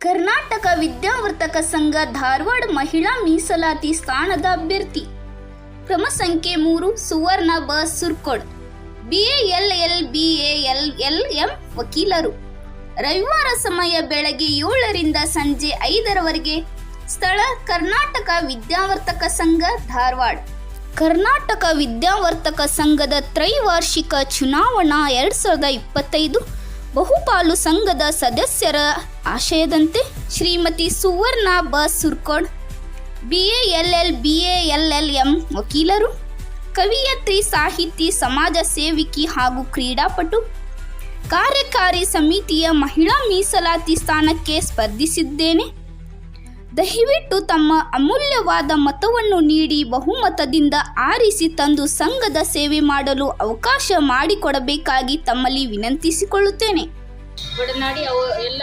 ಕರ್ನಾಟಕ ವಿದ್ಯಾವರ್ತಕ ಸಂಘ ಧಾರವಾಡ ಮಹಿಳಾ ಮೀಸಲಾತಿ ಸ್ಥಾನದ ಅಭ್ಯರ್ಥಿ. ಕ್ರಮ ಸಂಖ್ಯೆ ಮೂರು, ಸುವರ್ಣ ಬ. ಸುರ್ಕೋಡ್. L L M. ವಕೀಲರು. ರವಿವಾರ ಸಮಯ ಬೆಳಗ್ಗೆ ಏಳರಿಂದ ಸಂಜೆ ಐದರವರೆಗೆ ಸ್ಥಳ ಕರ್ನಾಟಕ ವಿದ್ಯಾವರ್ತಕ ಸಂಘ ಧಾರವಾಡ. ಕರ್ನಾಟಕ ವಿದ್ಯಾವರ್ತಕ ಸಂಘದ ತ್ರೈವಾರ್ಷಿಕ ಚುನಾವಣಾ ಎರಡ್ ಸಾವಿರದ ಇಪ್ಪತ್ತೈದು ಬಹುಪಾಲು ಸಂಘದ ಸದಸ್ಯರ ಆಶಯದಂತೆ ಶ್ರೀಮತಿ ಸುವರ್ಣ ಬ Surkod B L L B L L M ವಕೀಲರು, ಕವಿಯತ್ರಿ ಸಾಹಿತಿ, ಸಮಾಜ ಸೇವಿಕಿ ಹಾಗೂ ಕ್ರೀಡಾಪಟು, ಕಾರ್ಯಕಾರಿ ಸಮಿತಿಯ ಮಹಿಳಾ ಮೀಸಲಾತಿ ಸ್ಥಾನಕ್ಕೆ ಸ್ಪರ್ಧಿಸಿದ್ದೇನೆ. ದಯವಿಟ್ಟು ತಮ್ಮ ಅಮೂಲ್ಯವಾದ ಮತವನ್ನು ನೀಡಿ ಬಹುಮತದಿಂದ ಆರಿಸಿ ತಂದು ಸಂಘದ ಸೇವೆ ಮಾಡಲು ಅವಕಾಶ ಮಾಡಿಕೊಡಬೇಕಾಗಿ ತಮ್ಮಲ್ಲಿ ವಿನಂತಿಸಿಕೊಳ್ಳುತ್ತೇನೆ. ಒಡನಾಡಿ ಅವು ಎಲ್ಲ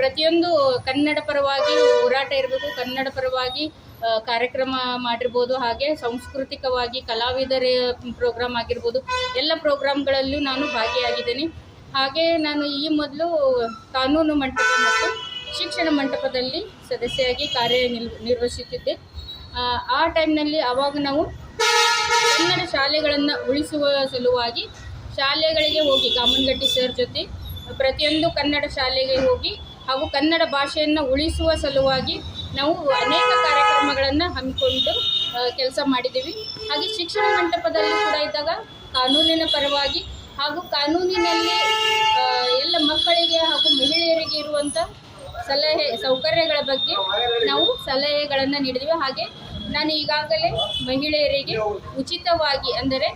ಪ್ರತಿಯೊಂದು ಕನ್ನಡ ಪರವಾಗಿ ಹೋರಾಟ ಇರಬೇಕು, ಕನ್ನಡ ಪರವಾಗಿ ಕಾರ್ಯಕ್ರಮ ಮಾಡಿರ್ಬೋದು, ಹಾಗೆ ಸಾಂಸ್ಕೃತಿಕವಾಗಿ ಕಲಾವಿದರ ಪ್ರೋಗ್ರಾಮ್ ಆಗಿರ್ಬೋದು, ಎಲ್ಲ ಪ್ರೋಗ್ರಾಮ್ಗಳಲ್ಲೂ ನಾನು ಭಾಗಿಯಾಗಿದ್ದೇನೆ. ಹಾಗೆ ನಾನು ಈ ಮೊದಲು ಕಾನೂನು ಮಂಟಪ ಮತ್ತು ಶಿಕ್ಷಣ ಮಂಟಪದಲ್ಲಿ ಸದಸ್ಯೆಯಾಗಿ ಕಾರ್ಯ ನಿರ್ವಹಿಸುತ್ತಿದ್ದೆ ಆ ಟೈಮ್ನಲ್ಲಿ ಆವಾಗ ನಾವು ಕನ್ನಡ ಶಾಲೆಗಳನ್ನು ಉಳಿಸುವ ಸಲುವಾಗಿ ಶಾಲೆಗಳಿಗೆ ಹೋಗಿ, ಕಾಮನ್ಗಟ್ಟಿ ಸರ್ ಜೊತೆ ಪ್ರತಿಯೊಂದು ಕನ್ನಡ ಶಾಲೆಗೆ ಹೋಗಿ ಹಾಗೂ ಕನ್ನಡ ಭಾಷೆಯನ್ನು ಉಳಿಸುವ ಸಲುವಾಗಿ ನಾವು ಅನೇಕ ಕಾರ್ಯಕ್ರಮಗಳನ್ನು ಹಮ್ಮಿಕೊಂಡು ಕೆಲಸ ಮಾಡಿದ್ದೀವಿ ಹಾಗೆ ಶಿಕ್ಷಣ ಮಂಟಪದಲ್ಲಿ ಕೂಡ ಇದ್ದಾಗ ಕಾನೂನಿನ ಪರವಾಗಿ ಹಾಗೂ ಕಾನೂನಿನಲ್ಲಿ ಎಲ್ಲ ಮಕ್ಕಳಿಗೆ ಹಾಗೂ ಮಹಿಳೆಯರಿಗೆ ಇರುವಂಥ ಸಲಹೆ, ಸೌಕರ್ಯಗಳ ಬಗ್ಗೆ ನಾವು ಸಲಹೆಗಳನ್ನು ನೀಡಿದ್ವಿ. ಹಾಗೆ ನಾನು ಈಗಾಗಲೇ ಮಹಿಳೆಯರಿಗೆ ಉಚಿತವಾಗಿ ಅಂದರೆ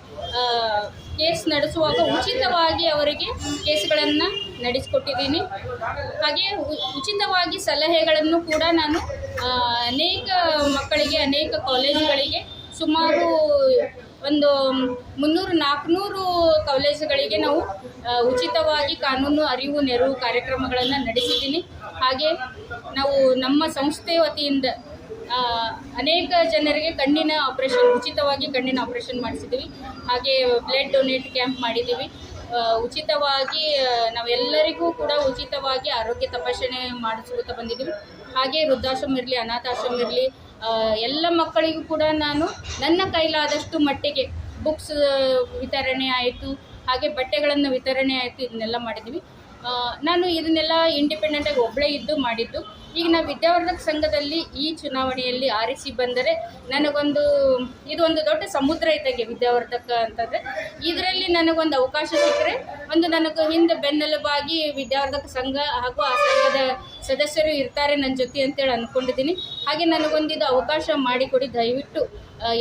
ಕೇಸ್ ನಡೆಸುವಾಗ ಉಚಿತವಾಗಿ ಅವರಿಗೆ ಕೇಸ್ಗಳನ್ನು ನಡೆಸಿಕೊಟ್ಟಿದ್ದೀನಿ. ಹಾಗೆ ಉಚಿತವಾಗಿ ಸಲಹೆಗಳನ್ನು ಕೂಡ ನಾನು ಅನೇಕ ಮಕ್ಕಳಿಗೆ, ಅನೇಕ ಕಾಲೇಜುಗಳಿಗೆ, ಸುಮಾರು ಒಂದು ಮುನ್ನೂರು ನಾಲ್ಕುನೂರು ಕಾಲೇಜುಗಳಿಗೆ ನಾವು ಉಚಿತವಾಗಿ ಕಾನೂನು ಅರಿವು ನೆರವು ಕಾರ್ಯಕ್ರಮಗಳನ್ನು ನಡೆಸಿದ್ದೀನಿ. ಹಾಗೆ ನಾವು ನಮ್ಮ ಸಂಸ್ಥೆ ವತಿಯಿಂದ ಅನೇಕ ಜನರಿಗೆ ಕಣ್ಣಿನ ಆಪರೇಷನ್ ಉಚಿತವಾಗಿ ಕಣ್ಣಿನ ಆಪರೇಷನ್ ಮಾಡಿಸಿದ್ದೀವಿ ಹಾಗೆ ಬ್ಲಡ್ ಡೊನೇಟ್ ಕ್ಯಾಂಪ್ ಮಾಡಿದ್ದೀವಿ ಉಚಿತವಾಗಿ ನಾವೆಲ್ಲರಿಗೂ ಕೂಡ ಉಚಿತವಾಗಿ ಆರೋಗ್ಯ ತಪಾಸಣೆ ಮಾಡಿಸುತ್ತಾ ಬಂದಿದ್ದೀವಿ ಹಾಗೆ ವೃದ್ಧಾಶ್ರಮ ಇರಲಿ ಅನಾಥಾಶ್ರಮ ಇರಲಿ ಎಲ್ಲ ಮಕ್ಕಳಿಗೂ ಕೂಡ ನಾನು ನನ್ನ ಕೈಲಾದಷ್ಟು ಮಟ್ಟಿಗೆ ಬುಕ್ಸ್ ವಿತರಣೆ ಆಯಿತು. ಹಾಗೆ ಬಟ್ಟೆಗಳನ್ನು ವಿತರಣೆ ಆಯಿತು ಇದನ್ನೆಲ್ಲ ಮಾಡಿದ್ವಿ. ಆ, ನಾನು ಇದನ್ನೆಲ್ಲ ಇಂಡಿಪೆಂಡೆಂಟಾಗಿ ಒಬ್ಬಳೇ ಇದ್ದು ಮಾಡಿದ್ದು. ಈಗ ನಾವು ವಿದ್ಯಾವರ್ಧಕ ಸಂಘದಲ್ಲಿ ಈ ಚುನಾವಣೆಯಲ್ಲಿ ಆರಿಸಿ ಬಂದರೆ ನನಗೊಂದು ಇದು ಒಂದು ದೊಡ್ಡ ಸಮುದ್ರ ಇದ್ದಂಗೆ ವಿದ್ಯಾವರ್ಧಕ ಅಂತಂದರೆ. ಇದರಲ್ಲಿ ನನಗೊಂದು ಅವಕಾಶ ಸಿಕ್ಕರೆ ಒಂದು ನನಗೆ ಹಿಂದೆ ಬೆನ್ನೆಲುಬಾಗಿ ವಿದ್ಯಾವರ್ಧಕ ಸಂಘ ಹಾಗೂ ಆ ಸಂಘದ ಸದಸ್ಯರು ಇರ್ತಾರೆ ನನ್ನ ಜೊತೆ ಅಂತೇಳಿ ಅಂದ್ಕೊಂಡಿದ್ದೀನಿ ಹಾಗೆ ನನಗೊಂದಿದು ಅವಕಾಶ ಮಾಡಿಕೊಡಿ. ದಯವಿಟ್ಟು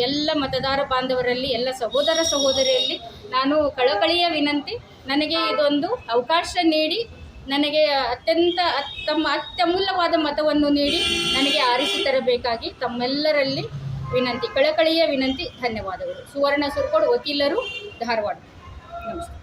ಎಲ್ಲ ಮತದಾರ ಬಾಂಧವರಲ್ಲಿ, ಎಲ್ಲ ಸಹೋದರ ಸಹೋದರಿಯಲ್ಲಿ ನಾನು ಕಳಕಳಿಯ ವಿನಂತಿ. ನನಗೆ ಇದೊಂದು ಅವಕಾಶ ನೀಡಿ, ನನಗೆ ಅತ್ಯಂತ ಅತ್- ತಮ್ಮ ಅತ್ಯಮೂಲ್ಯವಾದ ಮತವನ್ನು ನೀಡಿ ನನಗೆ ಆರಿಸಿ ತರಬೇಕಾಗಿ ತಮ್ಮೆಲ್ಲರಲ್ಲಿ ವಿನಂತಿ, ಕಳಕಳಿಯ ವಿನಂತಿ, ಧನ್ಯವಾದಗಳು. ಸುವರ್ಣ ಸುರ್ಕೋಡ್, ವಕೀಲರು, ಧಾರವಾಡ. ನಮಸ್ತೆ.